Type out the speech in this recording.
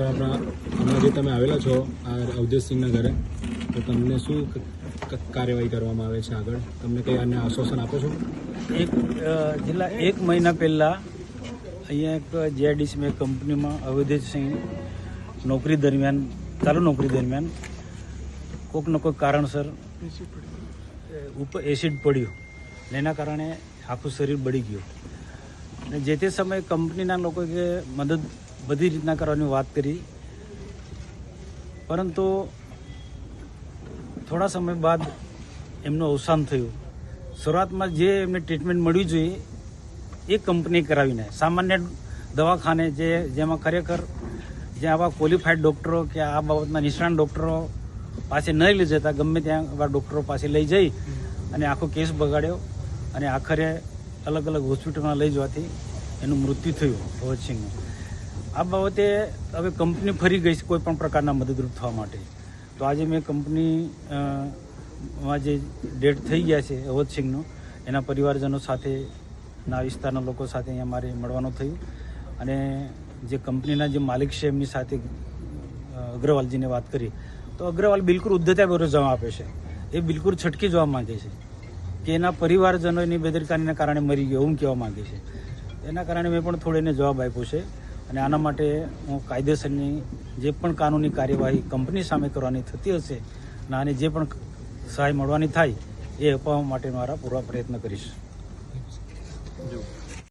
Sir આપણા હમણાં જે તમે આવેલા છો, આ અવધેશસિંહના ઘરે, તો તમને શું કાર્યવાહી કરવામાં આવે છે આગળ? તમને કંઈ આને આશ્વાસન આપો છો? એક છેલ્લા એક મહિના પહેલાં અહીંયા એક જેઆઈડીસી કંપનીમાં અવધેશસિંહ નોકરી દરમિયાન, ચાલુ નોકરી દરમિયાન કોઈક ને કોઈક કારણસર ઉપર એસિડ પડ્યું. એના કારણે આખું શરીર બળી ગયું. અને જે તે સમયે કંપનીના લોકોએ કે મદદ બધી રીતના કરવાની વાત કરી. પરંતુ થોડા સમય બાદ એમનું અવસાન થયું. શરૂઆતમાં જે એમને ટ્રીટમેન્ટ મળવી જોઈએ, એ કંપની કરાવીને, સામાન્ય દવાખાને જે, જેમાં ખરેખર જે આવા ક્વોલિફાઈડ ડૉક્ટરો કે આ બાબતના નિષ્ણાંત ડૉક્ટરો પાસે નહીં લઈ જતા, ગમે ત્યાં આવા ડૉક્ટરો પાસે લઈ જઈ અને આખો કેસ બગાડ્યો અને આખરે અલગ અલગ હોસ્પિટલમાં લઈ જવાથી એનું મૃત્યુ થયું ભગતસિંહનું. આ બાબતે હવે કંપની ફરી ગઈ છે કોઈ પણ પ્રકારના મદદરૂપ થવા માટે. તો આજે મેં કંપની માં જે ડેટ થઈ ગયા છે અવધસિંહનો એના પરિવારજનો સાથે, ના વિસ્તારના લોકો સાથે અહીંયા મારે મળવાનું થયું. અને જે કંપનીના જે માલિક છે એમની સાથે અગ્રવાલજીને વાત કરી. તો અગ્રવાલ બિલકુલ ઉદ્ધતાભર્યો જવાબ આપે છે. એ બિલકુલ છટકી જવા માંગે છે કે એના પરિવારજનો એની બેદરકારીના કારણે મરી ગયો એવું કહેવા માંગે છે. એના કારણે મેં પણ થોડો એને જવાબ આપ્યો છે. અને આના માટે હું કાયદેસરની જે પણ કાનૂની કાર્યવાહી કંપની સામે કરવાની થતી હશે અને આને જે પણ સહાય મળવાની થાય એ અપાવવા માટે મારા પૂરા પ્રયત્ન કરીશ.